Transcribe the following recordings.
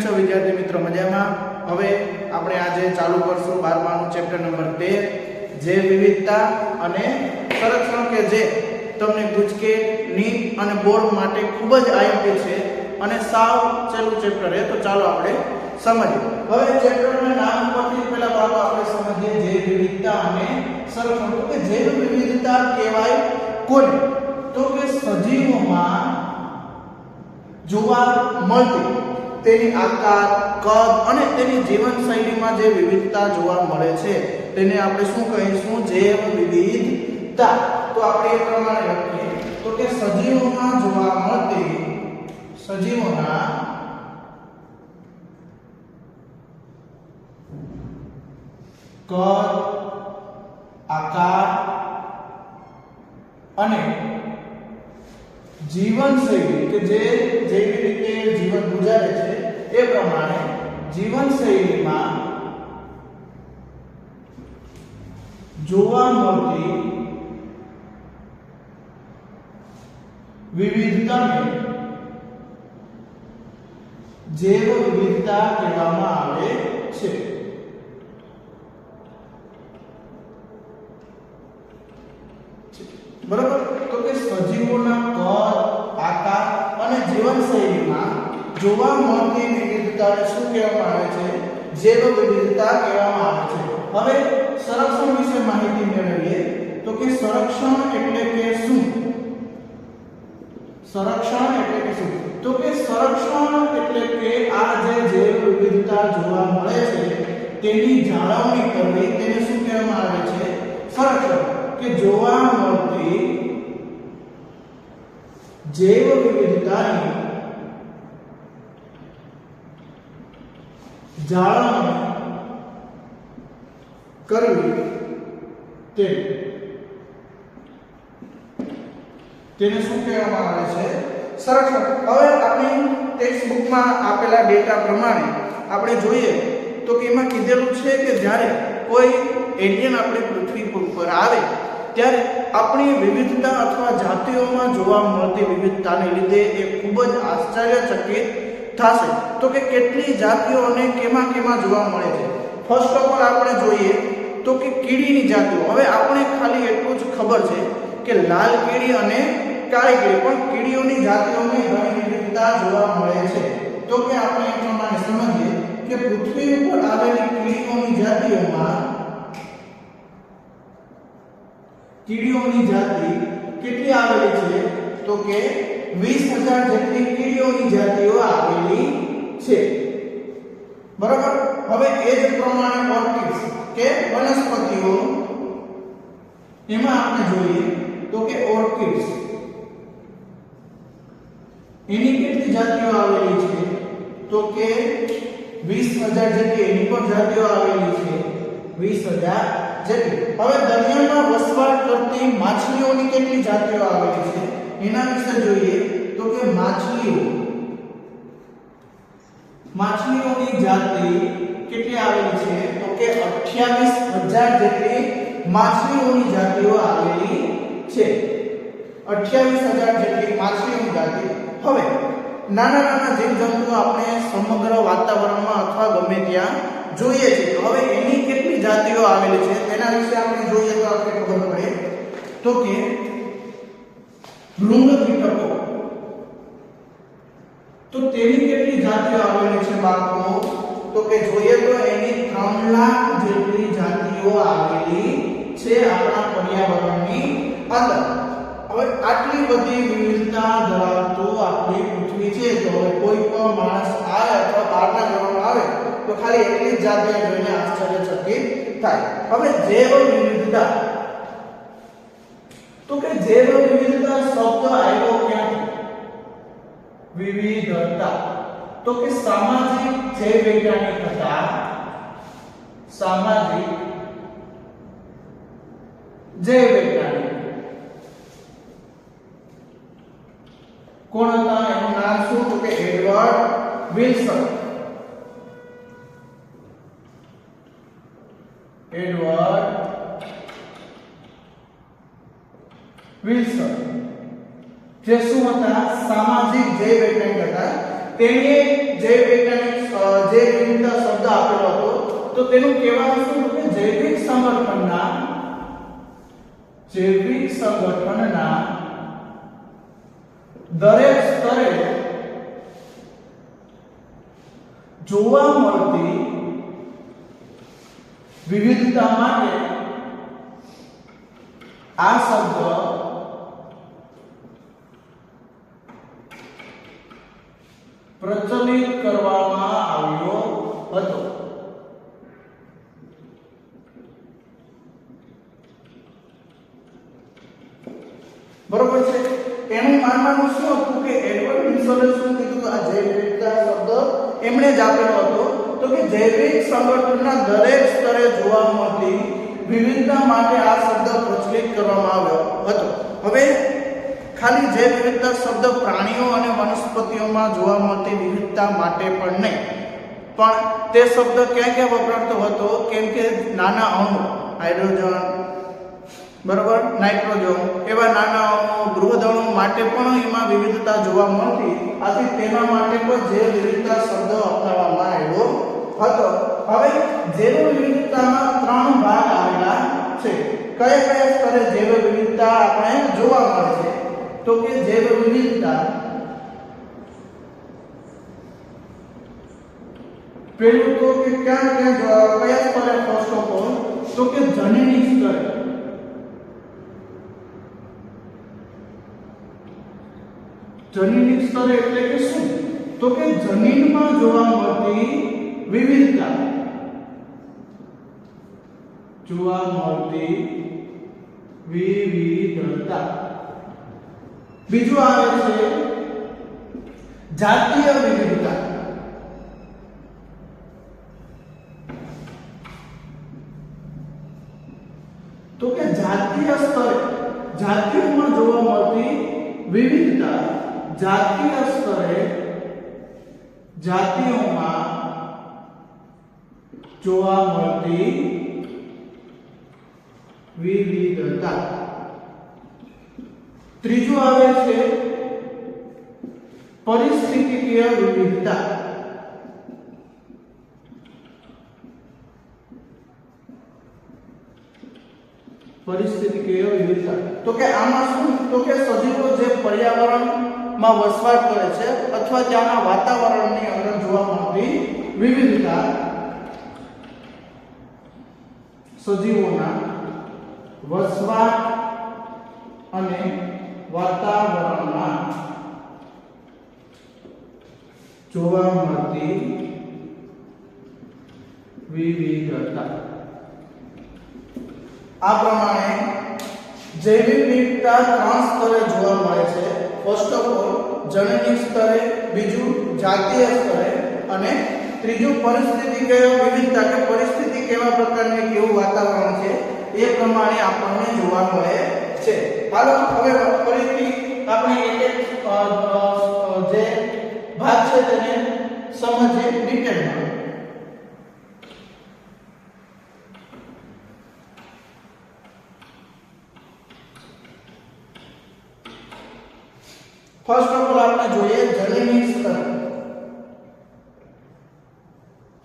છો વિદ્યાર્થી મિત્રો, મજામાં? હવે આપણે આજે ચાલુ કરશું બારમાનું ચેપ્ટર નંબર તેર. જે વિવિધતા અને સંરક્ષણ કે જે તમને ગુજકે નીટ અને બોર્ડ માટે ખૂબ જ આઈએમપી છે અને સાવ છેલ્લું ચેપ્ટર છે. તો ચાલો આપણે સમજીએ. હવે ચેપ્ટરના નામ પરથી પહેલા ભાગ આપણે સમજીએ જે વિવિધતા અને સંરક્ષણ. કે જૈવ વિવિધતા કહેવાય કોને? તો કે સજીવોમાં જોવા મળતી. તેની આકાર, કદ અને તેની જીવન શૈલીમાં જે વિવિધતા જોવા મળે છે, તેને આપણે શું કહીશું? જૈવ વિવિધતા. તો આપણે એ પ્રમાણે લખીએ. તો કે સજીવોમાં જોવા મળતી, સજીવોના કદ, આકાર અને જીવનશૈલી, કે જે પ્રમાણે જીવનશૈલીમાં જોવા મળતી વિવિધતાને જૈવ વિવિધતા કહેવામાં આવે છે. બરાબર? તો કે સજીવોના કદ આકાર અને જીવનશૈલીમાં જોવા મળતી વિવિધતાને શું કહેવામાં આવે છે? જૈવ વિવિધતા કહેવામાં આવે છે. હવે સંરક્ષણ વિશે માહિતી મેળવીએ. તો કે સંરક્ષણ એટલે કે શું? સંરક્ષણ એટલે કે શું? તો કે સંરક્ષણ એટલે કે આ જે જૈવ વિવિધતા જોવા મળે છે, તેની જાળવણી કરવી, તેને શું કહેવામાં આવે છે? સંરક્ષણ. કે જોવા મળતી જૈવ વિવિધતાની જાળવણી કરવી તે. તેને શું કહેવામાં આવે છે? સંરક્ષણ. હવે આપણી ટેક્સ્ટ બુકમાં આપેલા ડેટા પ્રમાણે આપણે જોઈએ તો કે એમાં કીધેલું છે કે જ્યારે કોઈ એલિયન આપણી પૃથ્વી ઉપર આવે, ત્યારે આપણી વિવિધતા અથવા જાતિઓમાં જોવા મળતી વિવિધતાને લીધે એ ખૂબ જ આશ્ચર્યચકિત થશે. તો કે કેટલી જાતિઓ અને કેમાં કેમાં જોવા મળે છે. ફર્સ્ટ ઓફ ઓલ આપણે જોઈએ તો કે કીડીની જાતિઓ. હવે આપણે ખાલી એટલું જ ખબર છે કે લાલ કીડી અને કાળી કીડી પણ કીડીઓની જાતિઓની ઘણી વિવિધતા જોવા મળે છે. તો કે આપણે એ પ્રમાણે સમજીએ કે પૃથ્વી ઉપર આવેલી કીડીઓની જાતિઓમાં કીડીઓની જાતિ કેટલી આવેલી છે? તો કે 20000 જેટલી કીડીઓની જાતિઓ આવેલી છે. બરાબર? હવે એ જ પ્રમાણે ઓર્કિડ્સ કે વનસ્પતિઓ. એમાં આપણે જોઈએ તો કે ઓર્કિડ્સ. એની કેટલી જાતિઓ આવેલી છે? તો કે 20000 જેટલી, એની પણ જાતિઓ આવેલી છે. 20000 જેટલી. હવે દરિયામાં વસવાટ કરતી માછલીઓની કેટલી જાતિઓ આવેલી છે? એના વિશે જોઈએ તો કે માછલીઓ. માછલીઓની જાતિ કેટલી આવેલી છે? તો કે 28000 જેટલી માછલીઓની જાતિઓ આવેલી છે. 28000 જેટલી માછલીઓની જાતિ. હવે, નાના નાના જીવજંતુઓ આપણે સમગ્ર વાતાવરણમાં અથવા ગમે ત્યાં જોઈએ છે. તો હવે એની કેટલી જાતિઓ આવેલી છે? તેના વિશે આપણે જોઈએ તો આપણે ખબર પડે. તો કે ભૃંગ કીટકો તો તેની કેટલી જાતિઓ આવેલી છે બાળકો તો કે જોઈએ તો એની 3 લાખ જેટલી જાતિઓ આવેલી છે આપણા પર્યાવરણની અંદર. હવે આટલી બધી વિવિધતા ધરાવતું આપણી પૃથ્વી છે, તો હવે કોઈ પણ માણસ આવે અથવા બહારના ગ્રહમાં આવે, તો ખાલી એટલી જ જાતિઓ જોઈને આશ્ચર્યચકિત થાય. હવે જૈવ વિવિધતા તો કે જૈવ વિવિધતા શબ્દ આવ્યો ક્યાંથી વિવિધતા તો કે સામાજિક જૈવ વૈજ્ઞાનિક હતા સામાજિક જૈવ વૈજ્ઞાનિક કોણ હતા એનું નામ શું તો કે એડવર્ડ વિલ્સન એડવર્ડ વિલ્સન જે શું હતા સામાજિક જૈવ વૈજ્ઞાનિક હતા તેણે જૈવ વૈજ્ઞાનિક અ, જે વિવિધતા શબ્દ આપેલો હતો તો તેનું કહેવાનું શું હતું કે જૈવિક સંગઠનના જૈવિક સંગઠનના દરેક સ્તરે જોવા મળતી વિવિધતા માટે આ શબ્દ પ્રચલિત કરવામાં આવ્યો હતો. બરોબર છે? એનું માનવાનું શું હતું કે એડવર્ડ મિન્સલે શું કીધું આ જૈવિકતા શબ્દ એમણે જ આપેલો હતો. તો કે જૈવિક સંગઠનના દરેક સ્તરે જોવા મળતી વિવિધતા માટે આ શબ્દ પ્રચલિત કરવામાં આવ્યો હતો. હવે ખાલી જૈવ વિવિધતા શબ્દ પ્રાણીઓ અને વનસ્પતિઓમાં જોવા મળતી વિવિધતા માટે પણ નહીં. પણ તે શબ્દ ક્યાં ક્યાં વપરાતો હતો? કેમ કે નાના અણુ, હાઇડ્રોજન, બરોબર? નાઇટ્રોજન એવા નાના અણુઓ બૃહદણુ માટે પણ એમાં વિવિધતા જોવા મળતી. આથી તેના માટે પણ જૈવ વિવિધતા શબ્દ અપનાવવામાં આવ્યો હતો. હવે જૈવ વિવિધતામાં ત્રણ ભાગ આવેલા છે. કયા કયા સ્તરે જૈવ વિવિધતા આપણે જોવા મળે છે? તો કે જૈવ વિવિધતા પેલું તો કે ક્યાં ક્યાં જો- કયા સ્તરે ફર્સ્ટ ઓફ ઓલ તો કે જનીનિક સ્તરે જનીનિક સ્તરે એટલે કે શું તો કે જનીનમાં જોવા મળતી વિવિધતા જોવા મળતી વિવિધતા બીજું આવે છે જાતીય વિવિધતા તો કે જાતીય સ્તરે જાતિઓમાં જોવા મળતી વિવિધતા જાતીય સ્તરે જાતિઓમાં જોવા મળતી વિવિધતા ત્રીજું આવે છે પરિસ્થિતિકીય વિવિધતા. પરિસ્થિતિકીય વિવિધતા. તો કે આમાં શું? તો કે સજીવો જે પર્યાવરણમાં વસવાટ કરે છે અથવા ત્યાંના વાતાવરણની અંદર જોવા મળતી વિવિધતા સજીવોના વસવાટ અને વાતાવરણમાં જોવા મળતી વિવિધતા. આ પ્રમાણે જૈવિક વિવિધતા ત્રણ સ્તરે જોવા મળે છે. ફર્સ્ટ ઓફ ઓલ જનનિક સ્તરે, બીજું જાતીય સ્તરે અને ત્રીજું પરિસ્થિતિ કેવા વિવિધતા કે પરિસ્થિતિ કેવા પ્રકારની કેવું વાતાવરણ છે એ પ્રમાણે આપણને જોવા મળે છે. હાલો હવે ફરીથી આપણે એક એક જે ભાગ છે તેને સમજીએ ડિટેલમાં ફર્સ્ટ ઓફ ઓલ આપણે જોઈએ જનીનિક સ્તર.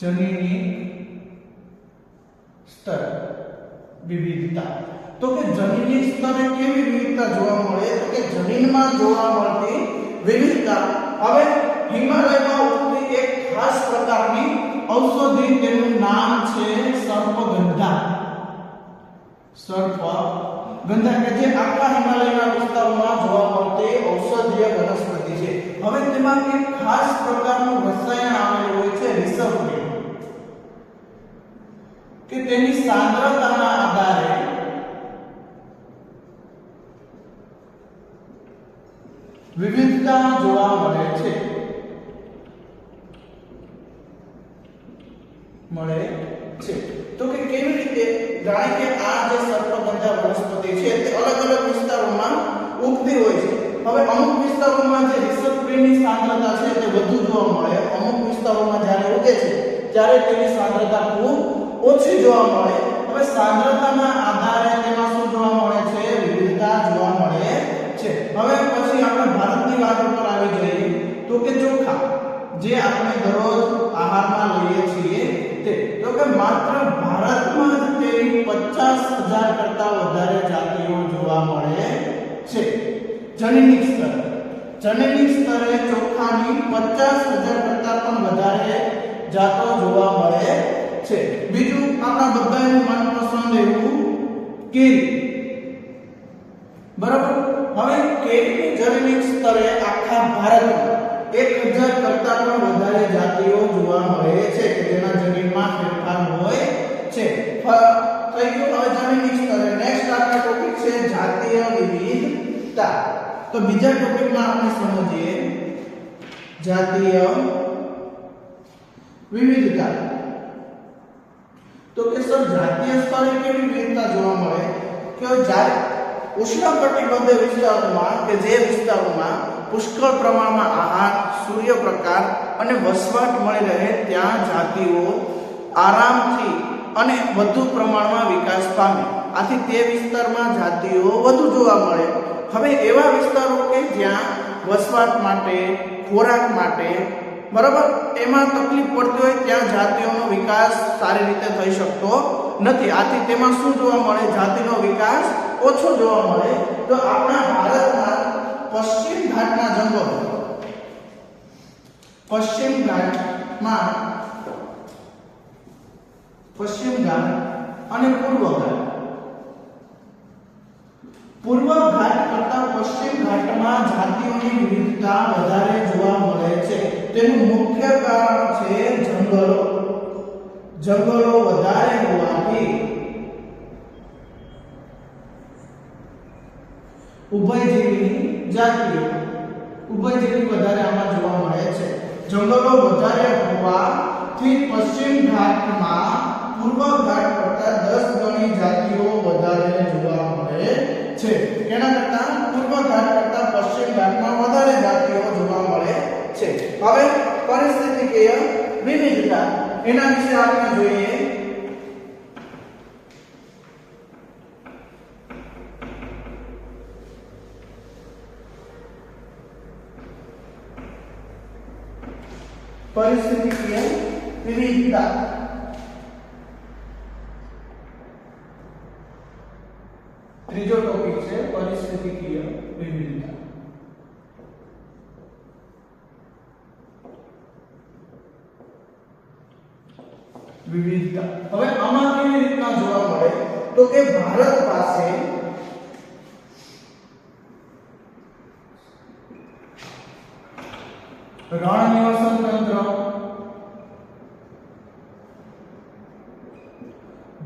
જનીનિક સ્તર. વિવિધતા. તો કે જમીનની સ્તરે કેવી વિવિધતા જોવા મળે? તો કે જમીનમાં જોવા મળતી વિવિધતા. હવે હિમાલયમાં ઉગતી એક ખાસ પ્રકારની ઔષધિ તેનું નામ છે સર્પગંધા. સર્પ ગંધા કે જે આખા હિમાલયના વિસ્તારોમાં જોવા મળતી ઔષધીય વનસ્પતિ છે. હવે તેમાં એક ખાસ પ્રકારનું રસાયણ આવેલું હોય છે રિસર્પિન કે તેની સાંદ્રતાના આધારે વિવિધતા જોવા મળે છે. મળે છે. તો કે કેવી રીતે જાણે કે આ જે સર્પગંધા વનસ્પતિ છે તે અલગ અલગ વિસ્તારોમાં ઉગતી હોય છે? હવે અમુક વિસ્તારોમાં જે રિસર્પિનની સાંદ્રતા છે તે વધુ જોવા મળે. અમુક વિસ્તારોમાં જ્યારે ઉગે છે, ત્યારે તેની સાંદ્રતા ખૂબ ઓછી જોવા મળે. હવે સાંદ્રતાના આધારે જે આપણે દરરોજ આહારમાં લઈએ છીએ તે. તો કે માત્ર ભારતમાં જ તેની પચાસ હજાર કરતા વધારે જાતિઓ જોવા મળે છે. જનનિક સ્તરે. જનનિક સ્તરે ચોખાની પચાસ હજાર કરતા પણ વધારે જાતો જોવા મળે છે. બીજું આપણા બધાનું મનપસંદ એવું કેરી. બરાબર? હવે કેરીની જનનિક સ્તરે આખા ભારતમાં એક હજાર કરતા પણ વધારે જાતિઓ જોવા મળે છે કે જેના જનીનમાં ફેરફાર હોય છે. ફ- થઈ ગયું, હવે જનનિક સ્તરે નેક્સ્ટ આપણો ટોપિક છે જાતીય વિવિધતા. તો બીજા ટોપિકમાં આપણે સમજીએ જાતીય વિવિધતા. તો કે સર, જાતીય સ્તરે કેવી વિવિધતા જોવા મળે? કે જ્યારે ઉષ્ણકટિબંધીય વિસ્તારોમાં કે જે વિસ્તારોમાં પુષ્કળ પ્રમાણમાં આહાર, સૂર્યપ્રકાશ અને વસવાટ મળી રહે ત્યાં જાતિઓ આરામથી અને વધુ પ્રમાણમાં વિકાસ પામે. આથી તે વિસ્તારમાં જાતિઓ વધુ જોવા મળે. હવે એવા વિસ્તારો કે જ્યાં વસવાટ માટે, ખોરાક માટે, બરાબર, એમાં તકલીફ પડતી હોય ત્યાં જાતિઓનો વિકાસ સારી રીતે થઈ શકતો નથી. આથી તેમાં શું જોવા મળે? જાતિનો વિકાસ ઓછો જોવા મળે. તો આપણા ભારતના પશ્ચિમ ઘાટના જંગલો. પશ્ચિમ ઘાટમાં પશ્ચિમ ઘાટ અને પૂર્વ ઘાટ. પૂર્વ ઘાટ કરતા પશ્ચિમ ઘાટમાં જાતિઓની વિવિધતા વધારે જોવા મળે છે. તેનું મુખ્ય કારણ છે જંગલો. જંગલો વધારે હોવાથી ઉભયજીવીની જાતિઓ ઉભયજીવી વધારે આમાં જોવા મળે છે. જંગલો વધારે હોવાથી પશ્ચિમ ઘાટમાં પૂર્વ ઘાટ કરતા 10 ગણી જાતિઓ વધારે જોવા મળે છે. કેના કરતા પૂર્વ ઘાટ કરતા પશ્ચિમ ઘાટમાં વધારે જાતિઓ જોવા મળે છે. હવે પરિસ્થિતિકીય વિવિધતા. એના વિશે આપણે જોઈએ પરિસ્થિતિકીય વિવિધતા ત્રીજો ટોપિક છે પરિસ્થિતિકીય વિવિધતા વિવિધતા હવે આમાં કેવી રીતના જોવા મળે તો કે ભારત પાસે રણ નિવસન તંત્ર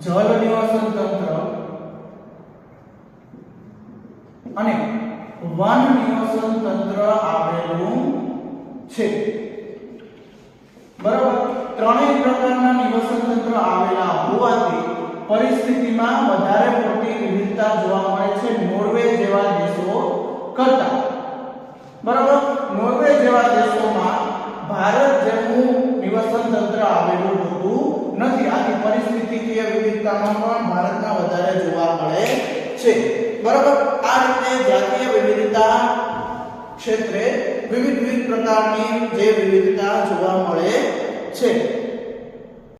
જળ નિવસન તંત્ર અને વન નિવસન તંત્ર આવેલું છે. બરાબર? ત્રણેય પ્રકારના નિવસન તંત્ર આવેલા હોવાથી પરિસ્થિતિમાં વધારે પડતી પણ ભારતના વધારે જોવા મળે છે. બરાબર? આ રીતે જાતીય વિવિધતા ક્ષેત્રે વિવિધ વિવિધ પ્રકારની જે વિવિધતા જોવા મળે છે.